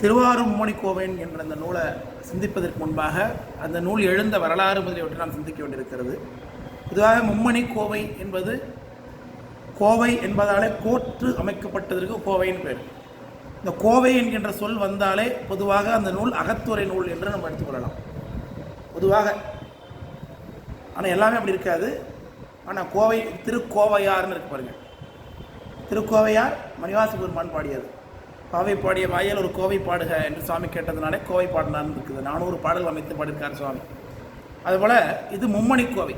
திருவாரூர் மும்மணிக்கோவைன் என்ற அந்த நூலை சிந்திப்பதற்கு முன்பாக அந்த நூல் எழுந்த வரலாறு முதலியவற்றை நாம் சிந்திக்க வேண்டியிருக்கிறது. பொதுவாக மும்மணி கோவை என்பது கோவை என்பதாலே கோற்று அமைக்கப்பட்டதற்கு கோவைன்னு பேர். இந்த கோவை என்கின்ற சொல் வந்தாலே பொதுவாக அந்த நூல் அகத்துறை நூல் என்று நம்ம எடுத்துக்கொள்ளலாம் பொதுவாக. ஆனால் எல்லாமே அப்படி இருக்காது. ஆனால் கோவை திருக்கோவையார்னு இருக்கு பாருங்கள் திருக்கோவையார் மணிவாச பெருமான் பாடியது. பாவை பாடிய வாயில் ஒரு கோவை பாடுக என்று சுவாமி கேட்டதுனாலே கோவை பாடினார்னு இருக்குது. நானூறு பாடல் அமைத்து பாடியிருக்கார் சுவாமி. அதுபோல் இது மும்மணி கோவை.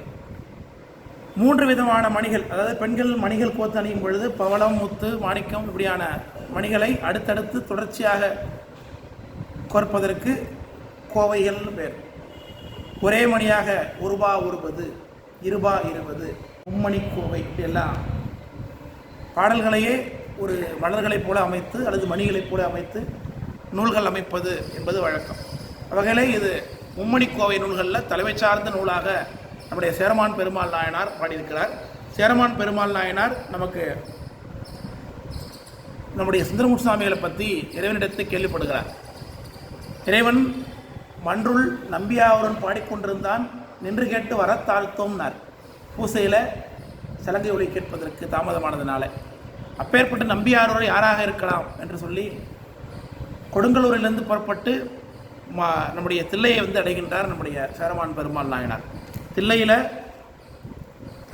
மூன்று விதமான மணிகள் அதாவது பெண்கள் மணிகள் கோத்து அணியும் பொழுது பவளம் முத்து மாணிக்கம் இப்படியான மணிகளை அடுத்தடுத்து தொடர்ச்சியாக கோர்ப்பதற்கு கோவைகள்னு பேர். ஒரே மணியாக ஒருபா ஒருபது இருபா இருபது மும்மணி கோவை இப்படி எல்லாம் பாடல்களையே ஒரு மலர்களைப் போல அமைத்து அல்லது மணிகளைப் போல அமைத்து நூல்கள் அமைப்பது என்பது வழக்கம். வகையிலே இது மும்மணிக்கோவை நூல்களில் தலைமை சார்ந்த நூலாக நம்முடைய சேரமான் பெருமாள் நாயனார் பாடியிருக்கிறார். சேரமான் பெருமாள் நாயனார் நமக்கு நம்முடைய சுந்தரமுட் சுவாமிகளை பற்றி இறைவனிடத்தை கேள்விப்படுகிறார். இறைவன் மன்றுள் நம்பியாவுடன் பாடிக்கொண்டிருந்தான் நின்று கேட்டு வர தாழ்த்தோம்னார் பூசையில் சலங்கை ஒளி கேட்பதற்கு தாமதமானதுனால. அப்பேற்பட்ட நம்பியாரோடு யாராக இருக்கலாம் என்று சொல்லி கொடுங்கலூரிலிருந்து புறப்பட்டு மா நம்முடைய தில்லையை வந்து அடைகின்றார் நம்முடைய சேரமான் பெருமாள் நாயனார். தில்லையில்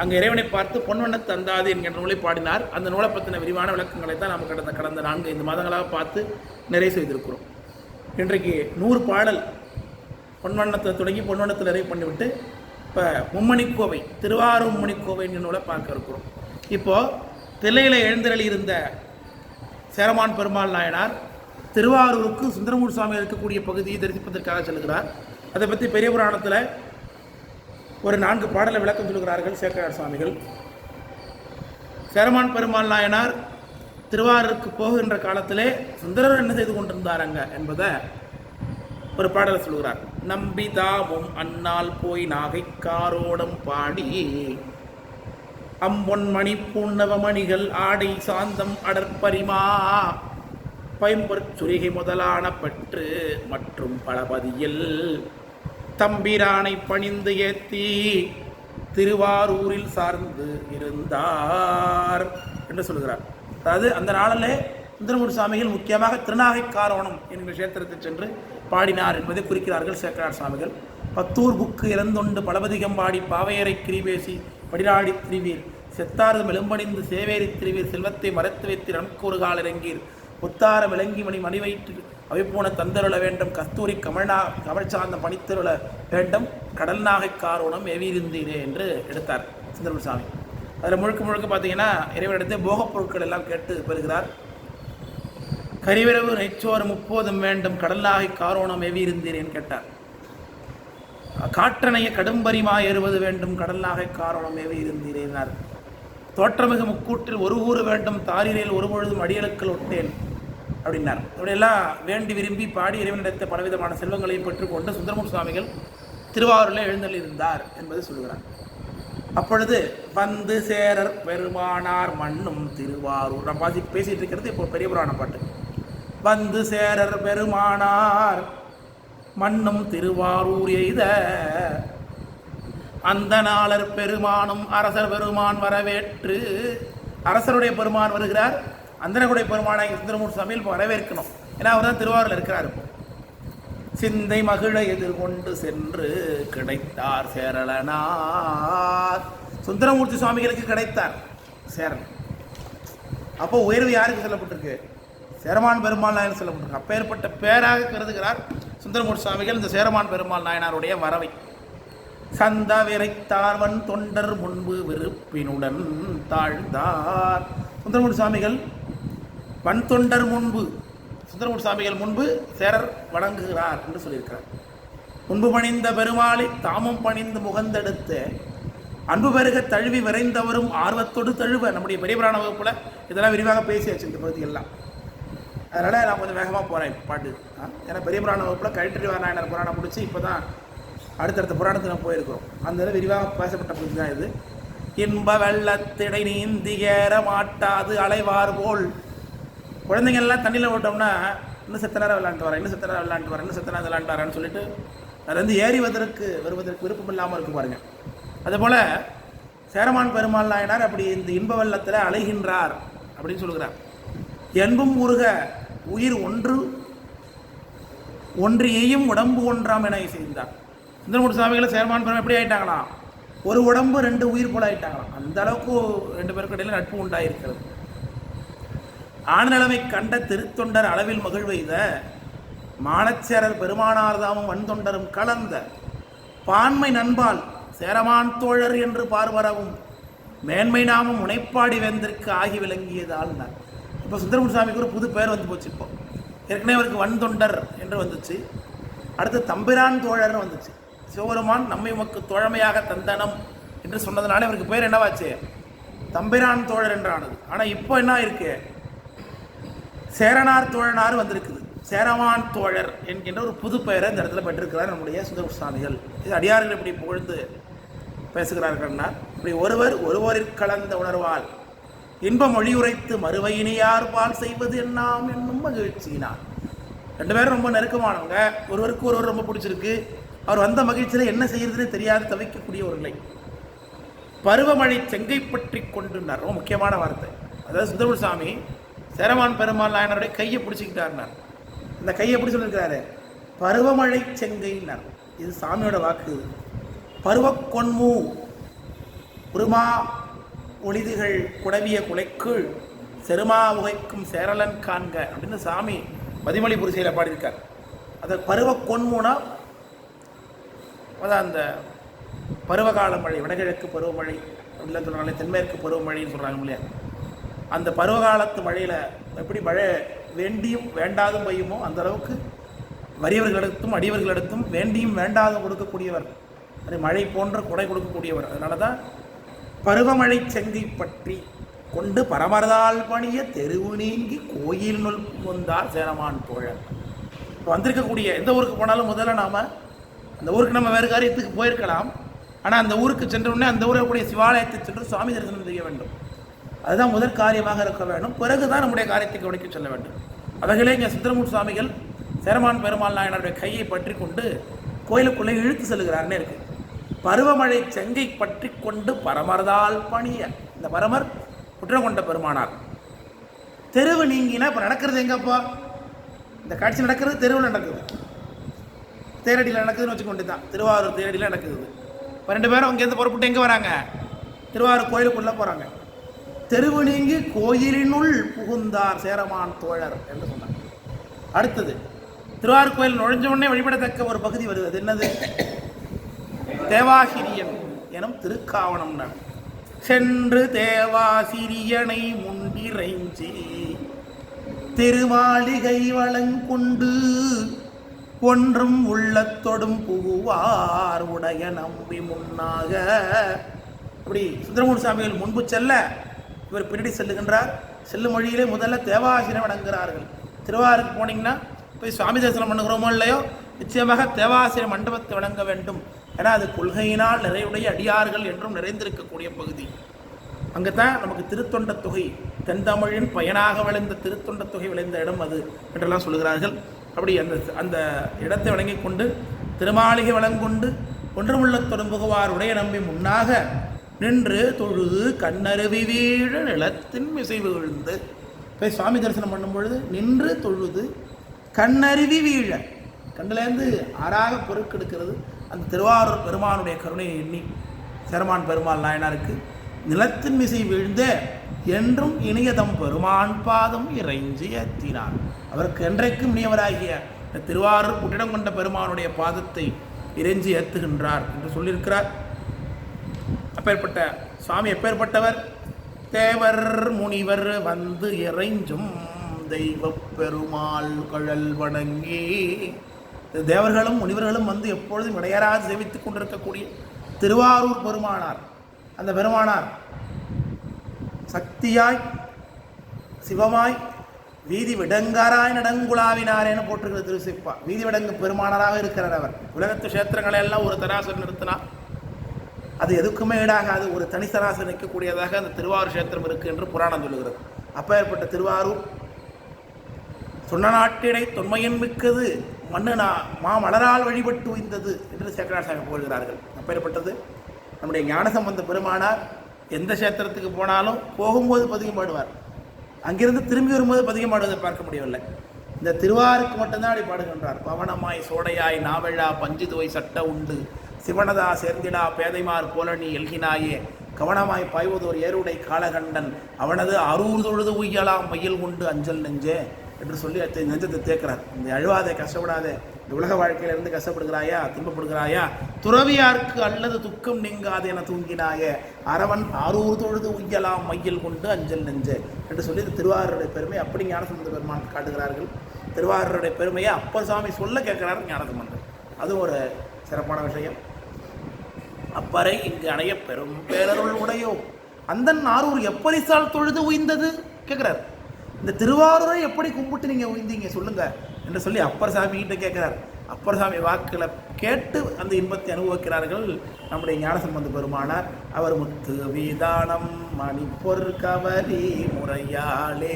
அங்கே இறைவனை பார்த்து பொன்வண்ண தந்தாது என்கிற நூலை பாடினார். அந்த நூலை பற்றின விரிவான விளக்கங்களை தான் நாம் கடந்த கடந்த நான்கு ஐந்து மாதங்களாக பார்த்து நிறைவு செய்திருக்கிறோம். இன்றைக்கு நூறு பாடல் பொன்வண்ணத்தை தொடங்கி பொன்வண்ணத்தில் நிறைவு பண்ணிவிட்டு இப்போ மும்மணிக்கோவை திருவாரூர் மும்மணிக்கோவை என்கிற நூலை பார்க்க இருக்கிறோம். இப்போது தில்லையில் எழுந்தருளி இருந்த சேரமான் பெருமாள் நாயனார் திருவாரூருக்கு சுந்தரமூர் சுவாமி இருக்கக்கூடிய பகுதியை தரிசிப்பதற்காக செல்கிறார். அதை பற்றி பெரிய புராணத்தில் ஒரு நான்கு பாடலை விளக்கம் சொல்கிறார்கள் சேக்கரார் சுவாமிகள். சேரமான் பெருமாள் நாயனார் திருவாரூருக்கு போகின்ற காலத்திலே சுந்தரர் என்ன செய்து கொண்டிருந்தாரங்க என்பதை ஒரு பாடலை சொல்கிறார். நம்பிதாவும் அண்ணால் அன்னால் போய் நாகைக்காரோடம் பாடி அம்பொன்மணி பூண்ணவமணிகள் ஆடை சாந்தம் அடற்பரிமா. பைம்பொற் சுருகை முதலான பற்று மற்றும் பலபதியில் தம்பிரானை பணிந்து ஏத்தி திருவாரூரில் சார்ந்து இருந்தார் என்று சொல்கிறார். அதாவது அந்த நாளிலே சுந்தரமூர் சுவாமிகள் முக்கியமாக திருநாகைக்காரோணம் என்கிற கஷேத்திரத்தை சென்று பாடினார் என்பதை குறிக்கிறார்கள் சேக்கரார் சுவாமிகள். பத்தூர் புக்கு இறந்தொண்டு பலபதிகம் பாடி பாவையரை கிரிபேசி படிராடி திரிவீர். செத்தாரது மெலும்பணிந்து சேவேரி திரிவீர். செல்வத்தை மறைத்து வைத்து நன்கூறுகால் இறங்கீர். புத்தார விளங்கி மணி மணி வயிற்று அவைப்போன தந்தருள வேண்டும். கஸ்தூரி கமழ்நா கமழ் சார்ந்த பணித்தருள வேண்டும். கடல் நாகை காரோணம் எவியிருந்தீரே என்று எடுத்தார் சுந்தரமூர் சாமி அதில் முழுக்க முழுக்க பார்த்தீங்கன்னா இறைவனிடத்தை போகப் பொருட்கள் எல்லாம் கேட்டு பெறுகிறார். கரிவிரவு நெச்சோறு முப்போதும் வேண்டும். கடல் நாகை காரோணம் எவியிருந்தீரேன்னு கேட்டார். காற்றணைய கடும்பரிமா ஏறுவது வேண்டும் கடலாக நாகை இருந்தீரேனார். தோற்றமிகு முக்கூட்டில் ஒரு ஊறு வேண்டும் தாரிரையில் ஒரு பொழுதும் அடியலுக்கள் ஒட்டேன் அப்படின்னார். இப்படியெல்லாம் வேண்டி விரும்பி பாடி இறைவனிடத்த பலவிதமான செல்வங்களையும் பெற்றுக்கொண்டு சுந்தரமூர் சுவாமிகள் திருவாரூரில் எழுந்தள்ளிருந்தார் என்பதை சொல்கிறார். அப்பொழுது வந்து சேரர் பெருமானார் மண்ணும் திருவாரூர். நம்ம பேசிகிட்டு பேசிட்டு இருக்கிறது இப்போ பெரிய புராண பாட்டு. வந்து சேரர் பெருமானார் மண்ணும் திருவாரூர் எய்த. அந்த நாளர் பெருமானும் அரசர் பெருமான் வரவேற்று. அரசருடைய பெருமான் வருகிறார். அந்தனகுடைய பெருமானை சுந்தரமூர் சமையல் வரவேற்கணும். ஏன்னா அவர் தான் திருவாரூரில் இருக்கிறார். இப்போ சிந்தை மகிழ எதிர்கொண்டு சென்று கிடைத்தார் சேரலனார். சுந்தரமூர்த்தி சுவாமிகளுக்கு கிடைத்தார் சேரன். அப்போ உயர்வு யாருக்கு சொல்லப்பட்டிருக்கு? சேரமான் பெருமாள் சொல்லப்பட்டிருக்கு. அப்பேற்பட்ட பேராக கருதுகிறார் சுந்தரமூர்த்தி சுவாமிகள் இந்த சேரமான் பெருமாள் நாயனாருடைய வரவை. சந்த விரைத்தார்வன் தொண்டர் முன்பு விருப்பினுடன் தாழ்ந்தார். சுந்தரமூர்த்தி சுவாமிகள் வன் தொண்டர் முன்பு சுந்தரமூர்த்தி சுவாமிகள் முன்பு சேரர் வணங்குகிறார் என்று சொல்லியிருக்கிறார். முன்பு பணிந்த பெருமாளை தாமும் பணிந்து முகந்தெடுத்து அன்பு பெருக தழுவி விரைந்தவரும் ஆர்வத்தோடு தழுவ நம்முடைய பெரிய புராண வகுப்புல இதெல்லாம் விரிவாக பேசியாச்சு இந்த பகுதியெல்லாம் அதனால் நான் கொஞ்சம் வேகமாக போகிறேன் பாட்டு. ஏன்னா பெரிய புராண வகுப்பில் கழற்றி நாராயணர் புராணம் முடிச்சு இப்போ தான் அடுத்தடுத்த புராணத்தில் நான் போயிருக்கிறோம். அந்த விரிவாக பேசப்பட்ட பகுதி தான் இது. இன்ப வெள்ளத்திடை நீந்தி ஏற மாட்டாது அலைவார் போல். குழந்தைங்கள்லாம் தண்ணியில் விட்டோம்னா இன்னும் செத்த நேரம் விளையாண்டு வரேன் இன்னும் செத்த நேரம் விளாண்டு வரேன் இன்னும் செத்த நேரம் விளாண்டு வரேன்னு சொல்லிட்டு அதுலேருந்து ஏறிவதற்கு ஏறி வருவதற்கு வருவதற்கு விருப்பம் இல்லாமல் இருக்கு பாருங்க. அதுபோல் சேரமான் பெருமாள் நாயனார் அப்படி இந்த இன்ப வெள்ளத்தில் அலைகின்றார் அப்படின்னு சொல்கிறார் என்பும் முருக உயிர் ஒன்று ஒன்றியையும் உடம்பு ஒன்றாம் என செய்தார் சுந்தரமூர்த்தி சுவாமிகளை சேர்மான் பெருமை எப்படி ஆயிட்டாங்களாம் ஒரு உடம்பு ரெண்டு உயிர் போல ஆயிட்டாங்களாம். அந்த அளவுக்கு ரெண்டு பேருக்கு இடையில நட்பு உண்டாயிருக்கிறது. ஆண்நிலைமை கண்ட திருத்தொண்டர் அளவில் மகிழ்வெய்த மானச்சேரர் பெருமானார்தாமும் வன்தொண்டரும் கலந்த பான்மை நண்பால் சேரமான் தோழர் என்று பார்வரவும் மேன்மை நாமம் முனைப்பாடி வேந்திற்கு ஆகி விளங்கியதால் இப்போ சுந்தரமூர்த்தி சாமிக்கு ஒரு புது பெயர் வந்து போச்சு இப்போ. ஏற்கனவே அவருக்கு வன் தொண்டர் என்று வந்துச்சு. அடுத்து தம்பிரான் தோழர்னு வந்துச்சு. சிவபெருமான் நம்மை உமக்கு தோழமையாக தந்தனம் என்று சொன்னதுனால இவருக்கு பேர் என்னவாச்சு? தம்பிரான் தோழர் என்றானது. ஆனால் இப்போ என்ன இருக்கு? சேரனார் தோழனார் வந்திருக்குது. சேரவான் தோழர் என்கின்ற ஒரு புது பெயரை இந்த இடத்துல பெற்றிருக்கிறார் நம்முடைய சுந்தர சுவாமிகள் இது அடியார்கள் இப்படி புகழ்ந்து பேசுகிறார்கள்னா இப்படி ஒருவர் ஒருவரில் கலந்த உணர்வால் இன்பம் மொழியுரைத்து மறுவையினையார் பால் செய்வது என்னாம் என்னும் மகிழ்ச்சியினார் ரெண்டு பேரும் ரொம்ப நெருக்கமானவங்க. ஒருவருக்கு ஒருவர் ரொம்ப பிடிச்சிருக்கு. அவர் வந்த மகிழ்ச்சியில் என்ன செய்யறதுன்னு தெரியாது தவிக்கக்கூடிய ஒரு நிலை. பருவமழை செங்கை பற்றி கொண்டுனார் ரொம்ப முக்கியமான வார்த்தை. அதாவது சுந்தரமூர் சாமி சேரமான் பெருமாள் நாயனருடைய கையை பிடிச்சிக்கிட்டார்னார் இந்த கையை எப்படி சொல்லியிருக்கிறாரு? பருவமழை செங்கைன்னார் இது சாமியோட வாக்கு. இது பருவக்கொன்மு உருமா ஒளிதுகள் குடவிய குலைக்குள் செருமா உகைக்கும் சேரலன் காண்க அப்படின்னு சாமி மதிமொழி புரிசையில் பாடியிருக்கார். அது பருவக்கொன்முனா அதான் அந்த பருவகால மழை வடகிழக்கு பருவமழை அப்படிலாம் சொல்கிறாங்களே தென்மேற்கு பருவமழைன்னு சொல்கிறாங்க இல்லையா? அந்த பருவகாலத்து மழையில் எப்படி மழை வேண்டியும் வேண்டாதும் பெய்யுமோ அந்த அளவுக்கு வறியவர்களிடத்தும் அடியவர்களிடத்தும் வேண்டியும் வேண்டாதும் கொடுக்கக்கூடியவர். அது மழை போன்ற கொடை கொடுக்கக்கூடியவர். அதனால தான் பருவமழை செங்கை பற்றி கொண்டு பரமரதால் பணிய தெருவு நீங்கி கோயில் நுல் வந்தார் சேரமான் தோழன் இப்போ வந்திருக்கக்கூடிய எந்த ஊருக்கு போனாலும் முதல்ல நாம் அந்த ஊருக்கு நம்ம வேறு காரியத்துக்கு போயிருக்கலாம். ஆனால் அந்த ஊருக்கு சென்ற உடனே அந்த ஊரில் கூடிய சிவாலயத்தை சென்று சுவாமி தரிசனம் செய்ய வேண்டும். அதுதான் முதற் காரியமாக இருக்க வேண்டும். பிறகு தான் நம்முடைய காரியத்தை கவனிக்க செல்ல வேண்டும். அவர்களே இங்கே சுந்தரமூர் சுவாமிகள் சேரமான் பெருமாள் நாயனருடைய கையை பற்றி கொண்டு கோயிலுக்குள்ளே இழுத்து செல்கிறார்னே இருக்கு. பருவமழை செங்கை பற்றி கொண்டு பரமர்தால் பணிய. இந்த பரமர் குற்றம் கொண்ட பெருமானார். தெருவு நீங்கினா இப்போ நடக்கிறது எங்கப்பா? இந்த காட்சி நடக்கிறது தெருவில் நடக்குது. தேரடியில் நடக்குதுன்னு வச்சுக்கொண்டு தான் திருவாரூர் தேரடியில் நடக்குது. இப்போ ரெண்டு பேரும் அங்கேருந்து புறப்பட்டு எங்கே வராங்க? திருவாரூர் கோயிலுக்குள்ளே போகிறாங்க தெருவு நீங்கி கோயிலினுள் புகுந்தார் சேரமான் தோழர் என்று சொன்னார். அடுத்தது திருவாரூர் கோயில் நுழைஞ்ச உடனே வழிபடத்தக்க ஒரு பகுதி வருது. அது என்னது? தேவாசிரியன் எனும் திருக்காவணம் சென்று தேவாசிரியனை முண்டிரைஞ்சி திருமாளிகை வளங்கொண்டு ஒன்றும் உள்ளத்தொடும் புகுவார் உடைய நம்பி முன்னாக. அப்படி சுந்தரமூர் சாமிகள் முன்பு செல்ல இவர் பின்னாடி செல்லுகின்றார். செல்லும் வழியிலே முதல்ல தேவாசிரம் வணங்குகிறார்கள். திருவாரூருக்கு போனீங்கன்னா போய் சுவாமி தரிசனம் பண்ணுகிறோமோ இல்லையோ நிச்சயமாக தேவாசிர மண்டபத்தை வழங்க வேண்டும். ஏன்னா அது கொள்கையினால் நிறைவுடைய அடியார்கள் என்றும் நிறைந்திருக்கக்கூடிய பகுதி. அங்கே தான் நமக்கு திருத்தொண்ட தொகை தென்தமிழின் பயனாக விளைந்த திருத்தொண்ட தொகை விளைந்த இடம் அது என்றெல்லாம் சொல்கிறார்கள் அப்படி அந்த அந்த இடத்தை வழங்கி கொண்டு திருமாளிகை வளங்கொண்டு ஒன்றுமுள்ள தொடங்குவார் உடைய நம்பி முன்னாக நின்று தொழுது கண்ணருவி வீழ நிலத்தின் மிசை விழுந்து. போய் சுவாமி தரிசனம் பண்ணும் பொழுது நின்று தொழுது கண்ணருவி வீழ. கண்ணிலேருந்து ஆறாக பொருட்கெடுக்கிறது. அந்த திருவாரூர் பெருமானுடைய கருணையை எண்ணி சேரமான் பெருமாள் நாயனாருக்கு நிலத்தின் மிசை வீழ்ந்த என்றும் இனியதம் பெருமான் பாதம் இறைஞ்சி ஏத்தினார் அவருக்கு என்றைக்கும் இனியவராகிய இந்த திருவாரூர் புட்டிடம் கொண்ட பெருமானுடைய பாதத்தை இறைஞ்சி ஏத்துகின்றார் என்று சொல்லியிருக்கிறார். அப்பேற்பட்ட சுவாமி எப்பேற்பட்டவர்? தேவர் முனிவர் வந்து இறைஞ்சும் தெய்வப் பெருமாள் கழல் வணங்கி தேவர்களும் முனிவர்களும் வந்து எப்பொழுதும் இடையராது சேவித்துக் கொண்டிருக்கக்கூடிய திருவாரூர் பெருமானார். அந்த பெருமானார் சக்தியாய் சிவமாய் வீதி விடங்காராய் நடங்குலாவினாரேன்னு போட்டிருக்கிற திருசிப்பா வீதி விடங்கு பெருமானராக இருக்கிறார் அவர். உலகத்து கஷேத்திரங்களை எல்லாம் ஒரு தராசு நிறுத்தினா அது எதுக்குமே ஈடாகாது. ஒரு தனி தராசு நிற்கக்கூடியதாக அந்த திருவாரூர் கஷேத்திரம் இருக்கு என்று புராணம் சொல்லுகிறது. அப்பேற்பட்ட திருவாரூர் சொன்ன நாட்டிடை தொன்மையின் மிக்கது மண்ணுனா மாமலரால் மா மலரால் வழிபட்டு உய்ந்தது என்று சேக்கரார் சாமி போகிறார்கள் அப்பேற்பட்டது நம்முடைய ஞானசம்பந்த பெருமானார் எந்த கஷேத்திரத்துக்கு போனாலும் போகும்போது பதிகம் பாடுவார். அங்கிருந்து திரும்பி வரும்போது பதிகம் பாடுவதை பார்க்க முடியவில்லை. இந்த திருவாருக்கு மட்டும்தான் அப்படி பாடுகின்றார். பவனமாய் சோடையாய் நாவழா பஞ்சுதுவை சட்ட உண்டு. சிவனதா சேர்ந்திடா பேதைமார் கோலனி எல்கினாயே. கவனமாய் பாய்வதோர் ஏருடை காலகண்டன். அவனது அரூர் தொழுது உய்யலாம் மயில் கொண்டு அஞ்சல் நெஞ்சே. என்று சொல்லி அத்தை நெஞ்சத்தை தேக்கிறார் இந்த அழுவாதே கஷ்டப்படாதே. இந்த உலக வாழ்க்கையிலிருந்து கஷ்டப்படுகிறாயா துன்பப்படுகிறாயா? துறவியார்க்கு அல்லது துக்கம் நீங்காது என தூங்கினாய. அரவன் ஆரூர் தொழுது உய்யலாம் மையில் கொண்டு அஞ்சல் நெஞ்சு என்று சொல்லி இந்த திருவாரூருடைய பெருமை அப்படி ஞானசம்பந்த பெருமான் காட்டுகிறார்கள். திருவாரூருடைய பெருமையை அப்பர் சாமி சொல்ல கேட்கிறார் ஞானசம்பந்தர். அதுவும் ஒரு சிறப்பான விஷயம். அப்பறை இங்கு அணைய பெரும் பேரருள் உடையோ. அந்தன் ஆரூர் எப்பரிசால் தொழுது உய்ந்தது? கேட்குறார். இந்த திருவாரூரை எப்படி கும்பிட்டு நீங்கள் உய்ந்தீங்க சொல்லுங்க என்று சொல்லி அப்பர் சாமி கிட்ட கேட்குறார். அப்பர் சாமி வாக்குகளை கேட்டு அந்த இன்பத்தை அனுபவிக்கிறார்கள். நம்முடைய ஞானசம்பந்த பெருமானார் அவர் முத்து வீதானம் மணிப்பொரு கவரி முறையாலே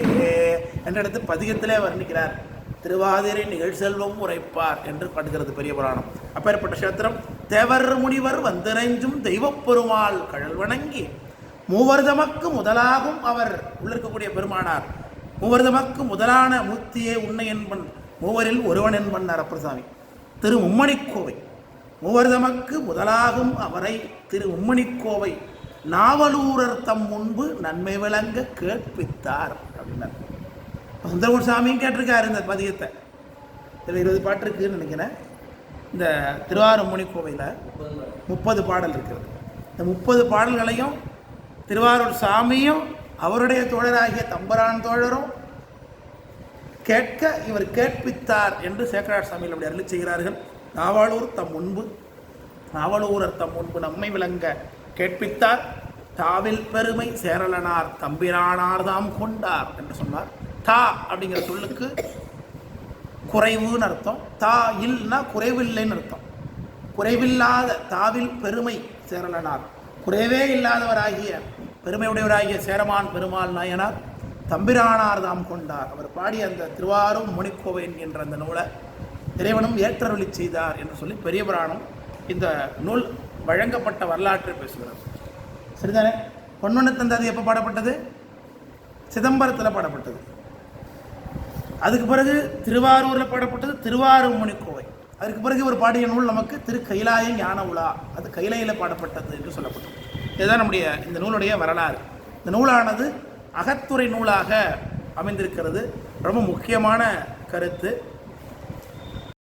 என்ற இடத்து பதிகத்திலே வர்ணிக்கிறார். திருவாதிரை நிகழ்செல்வம் உரைப்பார் என்று படுகிறது பெரிய புராணம். அப்பேற்பட்ட கஷேத்திரம் தேவர் முனிவர் வந்திரைஞ்சும் தெய்வப் பெருமாள் கழல் வணங்கி மூவர்தமக்கு முதலாகும் அவர் உள்ளிருக்கக்கூடிய பெருமானார். மூவர்தமக்கு முதலான மூர்த்தியே உன்னை என்பன் மூவரில் ஒருவன் என்பன் அரப்பசாமி திரு மும்மணிக்கோவை மூவர்தமக்கு முதலாகும் அவரை திரு மும்மணிக்கோவை நாவலூரர் தம் முன்பு நன்மை விளங்க கேட்பித்தார் அப்படின்னார். சுந்தரமூர் சாமியும் கேட்டிருக்காரு இந்த பதியத்தை. இதில் இருபது பாட்டு இருக்குதுன்னு நினைக்கிறேன். இந்த திருவாரூமணி கோவையில் முப்பது பாடல் இருக்கிறது. இந்த முப்பது பாடல்களையும் திருவாரூர் சாமியும் அவருடைய தோழராகிய தம்பரான் தோழரும் கேட்க இவர் கேட்பித்தார் என்று சேக்கரார் சாமியில் அப்படி அருளி செய்கிறார்கள். நாவாளூர் தம் முன்பு நாவலூரர் தம் முன்பு நம்மை விளங்க கேட்பித்தார். தாவில் பெருமை சேரலனார் தம்பிரானார் தாம் கொண்டார் என்று சொன்னார். தா அப்படிங்கிற சொல்லுக்கு குறைவுன்னு அர்த்தம். தா இல்னா குறைவில்லைன்னு அர்த்தம். குறைவில்லாத தாவில் பெருமை சேரலனார். குறைவே இல்லாதவராகிய பெருமையுடையவராகிய சேரமான் பெருமாள் நாயனார் தம்பிரானார் தாம் கொண்டார். அவர் பாடிய அந்த திருவாரூர் முனிக்கோவை என்கின்ற அந்த நூலை இறைவனும் ஏற்றருளி செய்தார் என்று சொல்லி பெரிய புராணம் இந்த நூல் வழங்கப்பட்ட வரலாற்றை பேசுகிறது சரிதானே? பொன்மன தந்தது எப்போ பாடப்பட்டது? சிதம்பரத்தில் பாடப்பட்டது. அதுக்கு பிறகு திருவாரூரில் பாடப்பட்டது திருவாரூர் முனிக்கோவை. அதுக்கு பிறகு ஒரு பாடிய நூல் நமக்கு திரு கைலாய ஞான உலா. அது கைலையில் பாடப்பட்டது என்று சொல்லப்பட்டது. இதுதான் நம்முடைய இந்த நூலுடைய வரலாறு. இந்த நூலானது அகத்துறை நூலாக அமைந்திருக்கிறது. ரொம்ப முக்கியமான கருத்து.